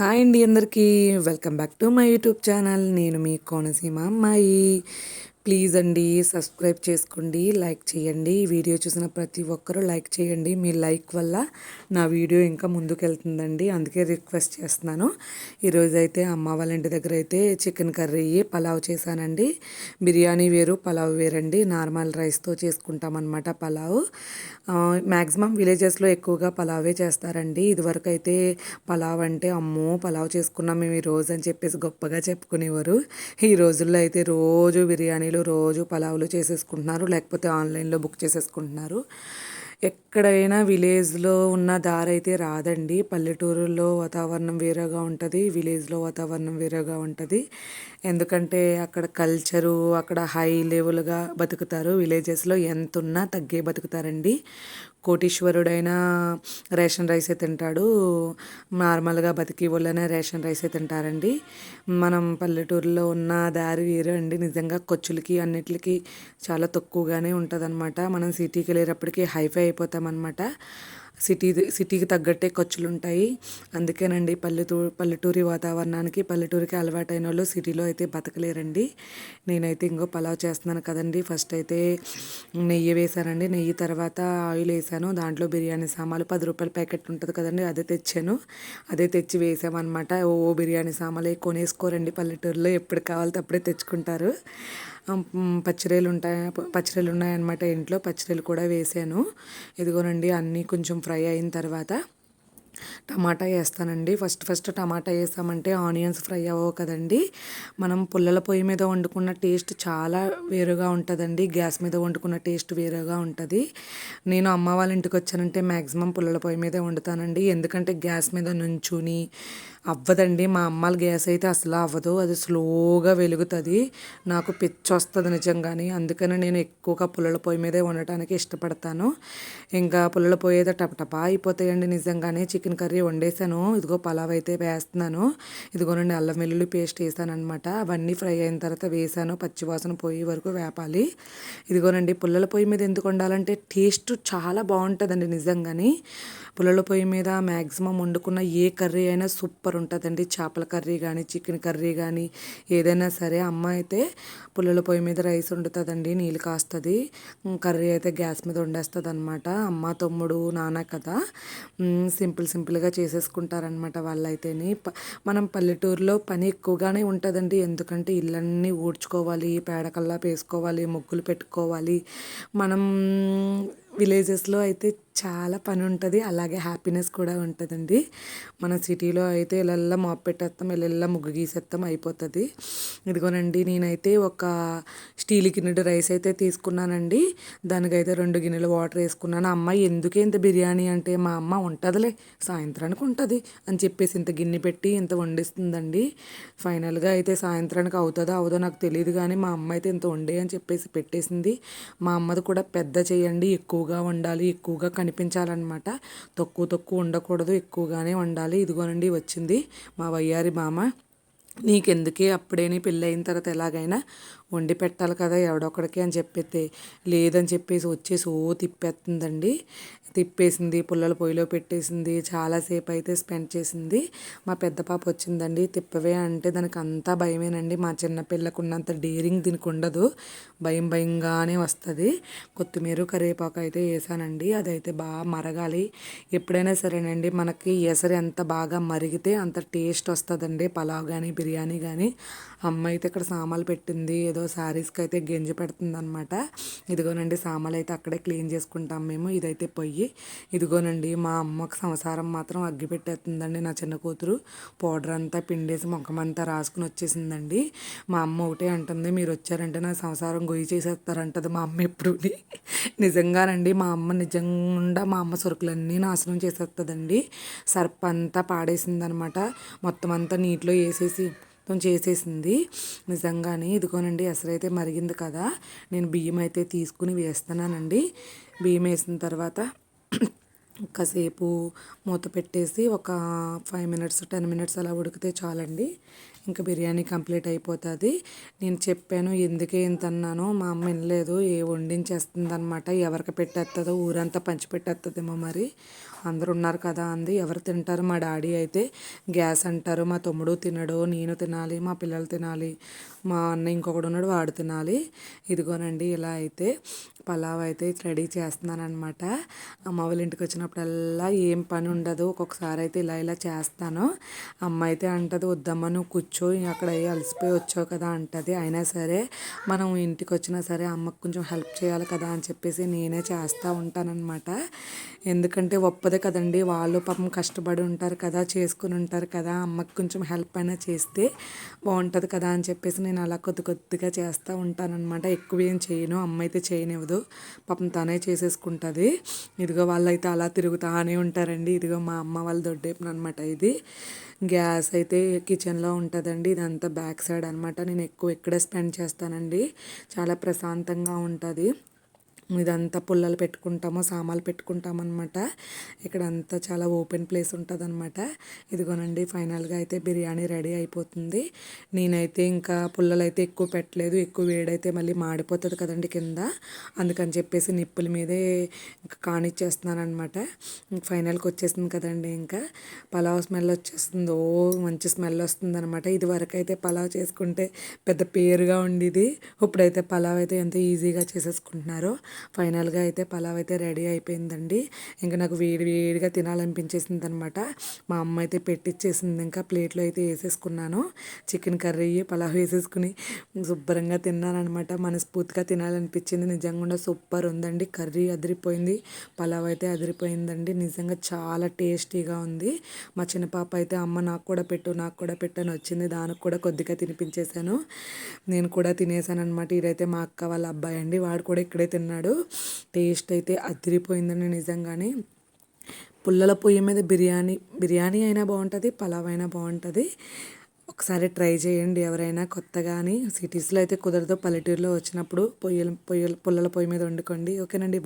Hi అండి అందరికీ. Welcome back to my YouTube channel. నేను మీ కోనసీమ అమ్మాయి. ప్లీజ్ అండి సబ్స్క్రైబ్ చేసుకోండి లైక్ చేయండి. ఈ వీడియో చూసిన ప్రతి ఒక్కరూ లైక్ చేయండి. మీ లైక్ వల్ల నా వీడియో ఇంకా ముందుకెళ్తుందండి. అందుకే రిక్వెస్ట్ చేస్తున్నాను. ఈరోజు అయితే అమ్మ వాళ్ళ ఇంటి దగ్గర అయితే చికెన్ కర్రీ పలావ్ చేశానండి. బిర్యానీ వేరు పలావ్ వేరండి. నార్మల్ రైస్తో చేసుకుంటామన్నమాట పలావ్. మ్యాక్సిమం విలేజెస్లో ఎక్కువగా పలావే చేస్తారండి. ఇదివరకు అయితే పలావ్ అంటే అమ్మో పలావ్ చేసుకున్నాం మేము ఈ రోజు అని చెప్పేసి గొప్పగా చెప్పుకునేవారు. ఈ రోజుల్లో అయితే రోజు బిర్యానీ బిర్యానీలు రోజు పలావులు చేసేసుకుంటున్నారు లేకపోతే ఆన్లైన్లో బుక్ చేసేసుకుంటున్నారు. ఎక్కడైనా విలేజ్లో ఉన్న దారి అయితే రాదండి. పల్లెటూరులో వాతావరణం వేరేగా ఉంటుంది విలేజ్లో వాతావరణం వేరేగా ఉంటుంది. ఎందుకంటే అక్కడ కల్చరు అక్కడ హై లెవెల్గా బతుకుతారు. విలేజెస్లో ఎంత ఉన్నా తగ్గే బతుకుతారండి. కోటీశ్వరుడైనా రేషన్ రైసే తింటాడు. నార్మల్గా బతికి వాళ్ళనే రేషన్ రైసే తింటారండి. మనం పల్లెటూరులో ఉన్న దారి వేరు అండి. నిజంగా ఖర్చులకి అన్నిటికి చాలా తక్కువగానే ఉంటుంది మనం సిటీకి వెళ్ళేటప్పటికి హైఫై అయిపోతామన్నమాట. సిటీ సిటీకి తగ్గట్టే ఖర్చులు ఉంటాయి అందుకేనండి పల్లెటూరు పల్లెటూరి వాతావరణానికి పల్లెటూరికి అలవాటైన వాళ్ళు సిటీలో అయితే బతకలేరండి. నేనైతే ఇంకో పలావ్ చేస్తున్నాను కదండి. ఫస్ట్ అయితే నెయ్యి వేసానండి నెయ్యి తర్వాత ఆయిల్ వేసాను దాంట్లో బిర్యానీ సామాన్లు పది రూపాయల ప్యాకెట్ ఉంటుంది కదండి అదే తెచ్చాను. అదే తెచ్చి వేసామన్నమాట. ఓ బిర్యానీ సామాన్లు కొనేసుకోరండి పల్లెటూరులో. ఎప్పుడు కావాలితే అప్పుడే తెచ్చుకుంటారు. పచ్చిరేలు ఉంటాయి పచ్చిరేలు ఉన్నాయన్నమాట ఇంట్లో. పచ్చిరేలు కూడా వేసాను. ఇదిగోనండి అన్నీ కొంచెం ఫ్రై అయిన తర్వాత టమాటా వేస్తానండి. ఫస్ట్ ఫస్ట్ టమాటా వేసామంటే ఆనియన్స్ ఫ్రై అవ్వవు కదండి. మనం పుల్లల పొయ్యి మీద వండుకున్న టేస్ట్ చాలా వేరుగా ఉంటుందండి. గ్యాస్ మీద వండుకున్న టేస్ట్ వేరుగా ఉంటుంది. నేను అమ్మ వాళ్ళ ఇంటికి వచ్చానంటే మ్యాక్సిమం పుల్లల పొయ్యి మీదే వండుతానండి. ఎందుకంటే గ్యాస్ మీద నుంచుని అవ్వదండి. మా అమ్మాల గ్యాస్ అయితే అసలు అవ్వదు. అది స్లోగా వెలుగుతుంది. నాకు పిచ్చి వస్తుంది నిజంగానే. అందుకని నేను ఎక్కువగా పుల్లల పొయ్యి మీదే వండటానికి ఇష్టపడతాను. ఇంకా పుల్లల పొయ్యి అయితే టపటపా అయిపోతాయండి నిజంగానే. చికెన్ కర్రీ వండేసాను ఇదిగో పలావ్ అయితే వేస్తున్నాను. ఇదిగోనండి అల్లం వెల్లుల్లి పేస్ట్ వేసాను అనమాట అవన్నీ ఫ్రై అయిన తర్వాత వేసాను. పచ్చివాసన పొయ్యి వరకు వేపాలి. ఇదిగోనండి పుల్లల పొయ్యి మీద ఎందుకు వండాలంటే టేస్ట్ చాలా బాగుంటుందండి నిజంగానే. పుల్లల పొయ్యి మీద మ్యాక్సిమం వండుకున్న ఏ కర్రీ అయినా సూపర్ ఉంటుందండి. చేపల కర్రీ కానీ చికెన్ కర్రీ కానీ ఏదైనా సరే అమ్మ అయితే పుల్లల పొయ్యి మీద రైస్ వండుతుందండి నీళ్ళు కాస్తుంది. కర్రీ అయితే గ్యాస్ మీద వండేస్తుంది అనమాట అమ్మ తమ్ముడు నాన్న కదా. సింపుల్ సింపుల్గా చేసేసుకుంటారనమాట వాళ్ళైతేని. మనం పల్లెటూరులో పని ఎక్కువగానే ఉంటుందండి. ఎందుకంటే ఇళ్ళన్నీ ఊడ్చుకోవాలి పేడకల్లా వేసుకోవాలి ముగ్గులు పెట్టుకోవాలి. మనం విలేజెస్లో అయితే చాలా పని ఉంటుంది అలాగే హ్యాపీనెస్ కూడా ఉంటుందండి. మన సిటీలో అయితే ఇలా మాప్ పెట్టేస్తాం ఇలా ముగ్గు గీసేస్తాం అయిపోతుంది. ఇదిగోనండి నేనైతే ఒక స్టీల్ గిన్నెడు రైస్ అయితే తీసుకున్నానండి. దానికైతే రెండు గిన్నెలు వాటర్ వేసుకున్నాను. అమ్మాయి ఎందుకే ఇంత బిర్యానీ? అంటే మా అమ్మ ఉంటుందిలే సాయంత్రానికి ఉంటుంది అని చెప్పేసి ఇంత గిన్నె పెట్టి ఇంత వండిస్తుందండి. ఫైనల్గా అయితే సాయంత్రానికి అవుతుందో అవుదో నాకు తెలియదు కానీ మా అమ్మ అయితే ఇంత వండే అని చెప్పేసి పెట్టేసింది. మా అమ్మది కూడా పెద్ద చేయండి ఎక్కువ ఎక్కువగా వండాలి ఎక్కువగా కనిపించాలన్నమాట. తక్కువ తక్కువ ఉండకూడదు ఎక్కువగానే వండాలి. ఇదిగోనండి వచ్చింది మా వయ్యారి మామ. నీకెందుకే అప్పుడే నీ పెళ్ళి అయిన తర్వాత ఎలాగైనా వండి పెట్టాలి కదా ఎవడొక్కడికి అని చెప్పేస్తే లేదని చెప్పేసి వచ్చేసి ఓ తిప్పేస్తుందండి. తిప్పేసింది పుల్లల పొయ్యిలో పెట్టేసింది చాలాసేపు అయితే స్పెండ్ చేసింది. మా పెద్ద పాప వచ్చిందండి తిప్పవే అంటే దానికి అంతా భయమేనండి. మా చిన్న పిల్లకు ఉన్నంత డేరింగ్ దీనికి ఉండదు భయం భయంగానే వస్తుంది. కొత్తిమీర కరివేపాకు అయితే వేసానండి అదైతే బాగా మరగాలి. ఎప్పుడైనా సరేనండి మనకి ఎసరు ఎంత బాగా మరిగితే అంత టేస్ట్ వస్తుందండి పలావ్ కానీ బిర్యానీ కానీ అమ్మ అయితే ఇక్కడ సామాన్లు పెట్టింది ఏదో శారీస్కి అయితే గెంజి పెడుతుంది అనమాట ఇదిగోనండి సామాన్లు అయితే అక్కడే క్లీన్ చేసుకుంటాం మేము. ఇదైతే పొయ్యి. ఇదిగోనండి మా అమ్మకు సంసారం మాత్రం అగ్గి పెట్టేస్తుందండి నా చిన్న కూతురు. పౌడర్ అంతా పిండేసి ముఖమంతా రాసుకుని వచ్చేసిందండి. మా అమ్మ ఒకటే అంటుంది మీరు వచ్చారంటే నా సంసారం గొయ్యి చేసేస్తారంటది మా అమ్మ ఎప్పుడు నిజంగానండి మా అమ్మ నిజంగా మా అమ్మ సరుకులన్నీ నాశనం చేసేస్తుందండి సర్ప్ అంతా పాడేసిందనమాట మొత్తం అంతా నీటిలో వేసేసి చేసేసింది. నిజంగానే ఇదిగోనండి ఎసరైతే మరిగింది కదా. నేను బియ్యం అయితే తీసుకుని వేస్తున్నానండి. బియ్యం వేసిన తర్వాత కాసేపు మూత పెట్టేసి ఒక ఫైవ్ మినిట్స్ టెన్ మినిట్స్ అలా ఉడికితే చాలండి. ఇంకా బిర్యానీ కంప్లీట్ అయిపోతుంది. నేను చెప్పాను ఎందుకే ఇంత అన్నాను మా అమ్మ వినలేదు. ఏ వండించేస్తుంది అనమాట ఎవరికి పెట్టేస్తుందో ఊరంతా పంచి పెట్టేస్తుందేమో మరి. అందరు ఉన్నారు కదా అంది. ఎవరు తింటారు? మా డాడీ అయితే గ్యాస్ అంటారు. మా తమ్ముడు తినడు. నేను తినాలి. మా పిల్లలు తినాలి. మా అన్న ఇంకొకడు ఉన్నాడు. వాడు తినాలి. ఇదిగోనండి ఇలా అయితే పలావ్ అయితే రెడీ చేస్తున్నాను అనమాట అమ్మ వాళ్ళ ఇంటికి వచ్చినప్పుడల్లా ఏం పని ఉండదు. ఒక్కొక్కసారి అయితే ఇలా ఇలా చేస్తాను. అమ్మ అయితే అంటది వద్దమ్మ నువ్వు కూర్చో అక్కడ అలసిపోయి వచ్చావు కదా అంటది. అయినా సరే మనం ఇంటికి వచ్చినా సరే అమ్మకు కొంచెం హెల్ప్ చేయాలి కదా అని చెప్పేసి నేనే చేస్తూ ఉంటానన్నమాట. ఎందుకంటే ఒప్పదే కదండి వాళ్ళు పాపం కష్టపడి ఉంటారు కదా చేసుకుని ఉంటారు కదా అమ్మకి కొంచెం హెల్ప్ అయినా చేస్తే బాగుంటుంది కదా అని చెప్పేసి నేను అలా కొద్ది కొద్దిగా చేస్తూ ఉంటానన్నమాట. ఎక్కువ ఏం చేయను అమ్మ అయితే చేయనివ్వదు పాపం తనే చేసేసుకుంటుంది. ఇదిగో వాళ్ళైతే అలా తిరుగుతానే ఉంటారండి. ఇదిగో మా అమ్మ వాళ్ళ దొడ్డేపున అనమాట ఇది. గ్యాస్ అయితే కిచెన్లో ఉంటుందండి. ఇదంతా బ్యాక్ సైడ్ అనమాట నేను ఎక్కువ ఇక్కడే స్పెండ్ చేస్తానండి. చాలా ప్రశాంతంగా ఉంటుంది. ఇదంతా పుల్లలు పెట్టుకుంటాము సామాన్లు పెట్టుకుంటాం అనమాట ఇక్కడ అంతా చాలా ఓపెన్ ప్లేస్ ఉంటుంది అనమాట ఇదిగోనండి ఫైనల్గా అయితే బిర్యానీ రెడీ అయిపోతుంది. నేనైతే ఇంకా పుల్లలు అయితే ఎక్కువ పెట్టలేదు ఎక్కువ వేడైతే మళ్ళీ మాడిపోతుంది కదండి కింద. అందుకని చెప్పేసి నిప్పుల మీదే ఇంకా కానిచ్చేస్తున్నాను అనమాట ఫైనల్కి వచ్చేసింది కదండి ఇంకా. పలావ్ స్మెల్ వచ్చేస్తుంది. ఓ మంచి స్మెల్ వస్తుంది అనమాట ఇది వరకు అయితే పలావ్ చేసుకుంటే పెద్ద పేరుగా ఉండేది. ఇప్పుడైతే పలావ్ అయితే ఎంత ఈజీగా చేసేసుకుంటున్నారో. ఫైనల్గా అయితే పలావ్ అయితే రెడీ అయిపోయిందండి. ఇంకా నాకు వేడి వేడిగా తినాలనిపించేసింది అనమాట మా అమ్మ అయితే పెట్టిచ్చేసింది. ఇంకా ప్లేట్లో అయితే వేసేసుకున్నాను. చికెన్ కర్రీ పలావ్ వేసేసుకుని శుభ్రంగా తిన్నానమాట మనస్ఫూర్తిగా తినాలనిపించింది. నిజంగా సూపర్ ఉందండి. కర్రీ అదిరిపోయింది. పలావ్ అయితే అదిరిపోయిందండి. నిజంగా చాలా టేస్టీగా ఉంది. మా చిన్న పాప అయితే అమ్మ నాకు కూడా పెట్టు నాకు కూడా పెట్టు అని వచ్చింది. దానికి కూడా కొద్దిగా తినిపించేశాను. నేను కూడా తినేసాను అనమాట ఇదైతే మా అక్క వాళ్ళ అబ్బాయి అండి. వాడు కూడా ఇక్కడే తిన్నాడు. టేస్ట్ అయితే అదిరిపోయిందండి నిజంగానే. పుల్లల పొయ్యి మీద బిర్యానీ బిర్యానీ అయినా బాగుంటుంది పలావ్ అయినా బాగుంటుంది. ఒకసారి ట్రై చేయండి ఎవరైనా కొత్తగాని సిటీస్లో అయితే కుదరదు పల్లెటూరులో వచ్చినప్పుడు పొయ్యిల పొయ్యిల పుల్లల పొయ్యి మీద వండుకోండి. ఓకేనండి